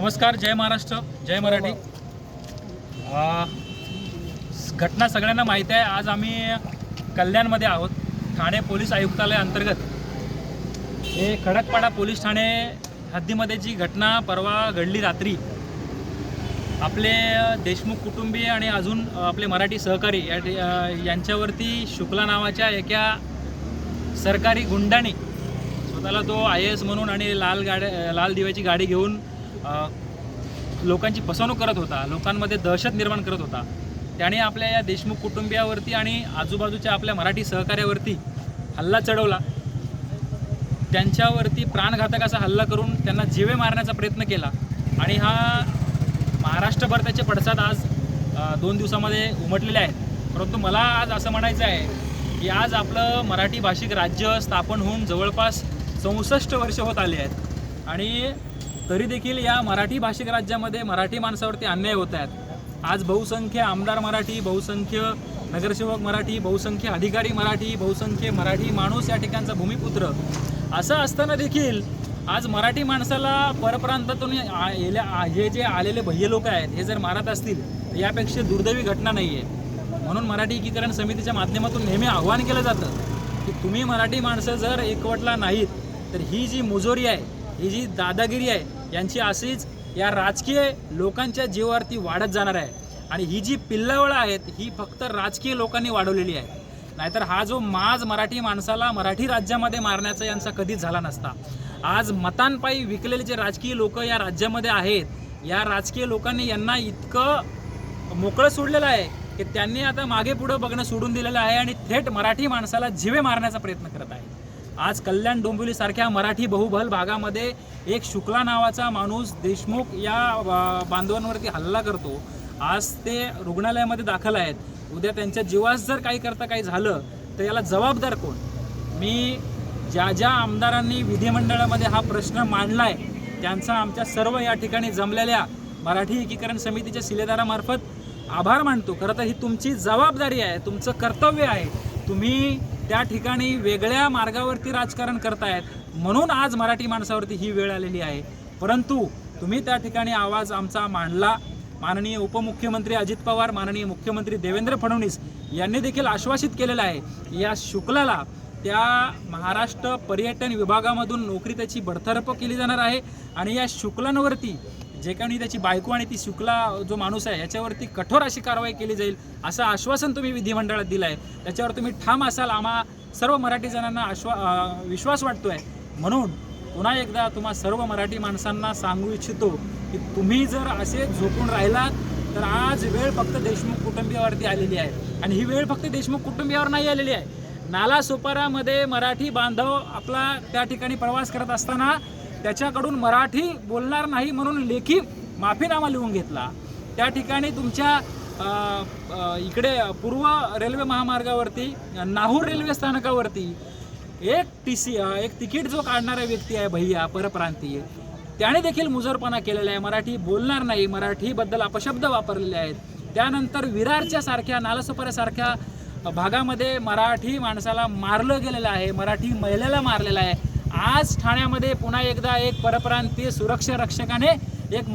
नमस्कार जय महाराष्ट्र जय मराठी. घटना सगळ्यांना माहीत आहे. आज आम्ही कल्याणमध्ये आहोत. ठाणे पोलीस आयुक्तालय अंतर्गत. हे खडकपाडा पोलीस ठाणे हद्दीमध्ये जी घटना परवा घडली रात्री आपले देशमुख कुटुंबीय आणि अजून आपले मराठी सहकारी या यांच्यावरती शुक्ला नावाच्या एका सरकारी गुंडाने स्वतःला तो आय एस म्हणून आणि लाल गाड्या लाल दिव्याची गाडी घेऊन लोकांची फसवणूक करत होता लोकांमध्ये दहशत निर्माण करत होता. त्याने आपल्या या देशमुख कुटुंबियावरती आणि आजूबाजूच्या आपल्या मराठी सहकार्यावरती हल्ला चढवला. त्यांच्यावरती प्राणघातक असा हल्ला करून त्यांना जिवे मारण्याचा प्रयत्न केला. आणि हा महाराष्ट्रभर त्याचे पडसाद आज दोन दिवसामध्ये उमटलेले आहेत. परंतु मला आज असं म्हणायचं आहे की आज आपलं मराठी भाषिक राज्य स्थापन होऊन जवळपास चौसष्ट वर्ष होत आले आहेत. आणि तरी देखील या मराठी भाषिक राज्यामध्ये मराठी माणसावरती अन्याय होत आहेत. आज बहुसंख्य आमदार मराठी बहुसंख्य नगरसेवक मराठी बहुसंख्य अधिकारी मराठी बहुसंख्य मराठी माणूस या ठिकाणचा भूमिपुत्र. असं असताना देखील आज मराठी माणसाला परप्रांतातून येल्या- हे जे आलेले भय्य लोक आहेत हे जर मारत असतील तर यापेक्षा दुर्दैवी घटना नाही आहे. म्हणून मराठी एकीकरण समितीच्या माध्यमातून नेहमी आव्हान केलं जातं की तुम्ही मराठी माणसं जर एकवटला नाहीत तर ही जी मुजोरी आहे ही जी दादागिरी आहे यांची अशीच या राजकीय लोकांच्या जीवावरती वाढत जाणार आहे. आणि ही जी पिल्लावळं आहेत ही फक्त राजकीय लोकांनी वाढवलेली आहे नाहीतर हा जो माज मराठी माणसाला मराठी राज्यामध्ये मारण्याचा यांचा कधीच झाला नसता. आज मतांपायी विकलेले जे राजकीय लोक या राज्यामध्ये आहेत या राजकीय लोकांनी यांना इतकं मोकळं सोडलेलं आहे की त्यांनी आता मागे पुढं बघणं सोडून दिलेलं आहे आणि थेट मराठी माणसाला जिवे मारण्याचा प्रयत्न करत आहे आज कल्याण डोंबिवलीसारख्या मराठी बहुबल भागामध्ये एक शुक्ला नावाचा माणूस देशमुख या बांधवांवरती हल्ला करतो. आज ते रुग्णालयामध्ये दाखल आहेत. उद्या त्यांच्या जीवास जर काही करता काही झालं तर याला जबाबदार कोण? मी ज्या ज्या आमदारांनी विधिमंडळामध्ये हा प्रश्न मांडला आहे त्यांचा आमच्या सर्व या ठिकाणी जमलेल्या मराठी एकीकरण समितीच्या शिलेदारामार्फत आभार मानतो. खरं तर ही तुमची जबाबदारी आहे तुमचं कर्तव्य आहे. तुम्ही त्या ठिकाणी वेगळ्या मार्गावरती राजकारण करतायत. म्हणून आज मराठी माणसावरती ही वेळ आलेली आहे. परंतु तुम्ही त्या ठिकाणी आवाज आमचा मांडला. माननीय उपमुख्यमंत्री अजित पवार माननीय मुख्यमंत्री देवेंद्र फडणवीस यांनी देखील आश्वासित केलेलं आहे या शुक्लाला त्या महाराष्ट्र पर्यटन विभागामधून नोकरी त्याची बडतर्फ केली जाणार आहे आणि या शुक्लांवरती जे काही त्याची बायको आणि ती शुक्ला जो माणूस आहे याच्यावरती कठोर अशी कारवाई केली जाईल असं आश्वासन तुम्ही विधिमंडळात दिलं आहे त्याच्यावर तुम्ही ठाम असाल आम्हा सर्व मराठी जणांना आश्वा विश्वास विश्वास वाटतोय. म्हणून पुन्हा एकदा तुम्हा सर्व मराठी माणसांना सांगू इच्छितो की तुम्ही जर असे झोपून राहिलात तर आज वेळ फक्त देशमुख कुटुंबियावरती आलेली आहे. आणि ही वेळ फक्त देशमुख कुटुंबियावर नाही आलेली आहे. नाला सोपारामध्ये मराठी बांधव आपला त्या ठिकाणी प्रवास करत असताना त्याच्याकडून मराठी बोलणार नाही म्हणून लेखी माफीनामा लिहून घेतला. त्या ठिकाणी तुमच्या इकडे पूर्व रेल्वे महामार्गावरती नाहूर रेल्वे स्थानकावरती एक टी सी एक तिकीट जो काढणारा व्यक्ती आहे भैया परप्रांतीय त्याने देखील मुजरपणा केलेला आहे. मराठी बोलणार नाही मराठीबद्दल अपशब्द वापरलेले आहेत. त्यानंतर विरारच्या सारख्या नालासोपाऱ्यासारख्या भागामध्ये मराठी माणसाला मारलं गेलेलं आहे मराठी महिलेला मारलेलं आहे. आज ठाण्यामध्ये पुन्हा एकदा एक परप्रांतीय सुरक्षा रक्षकाने एक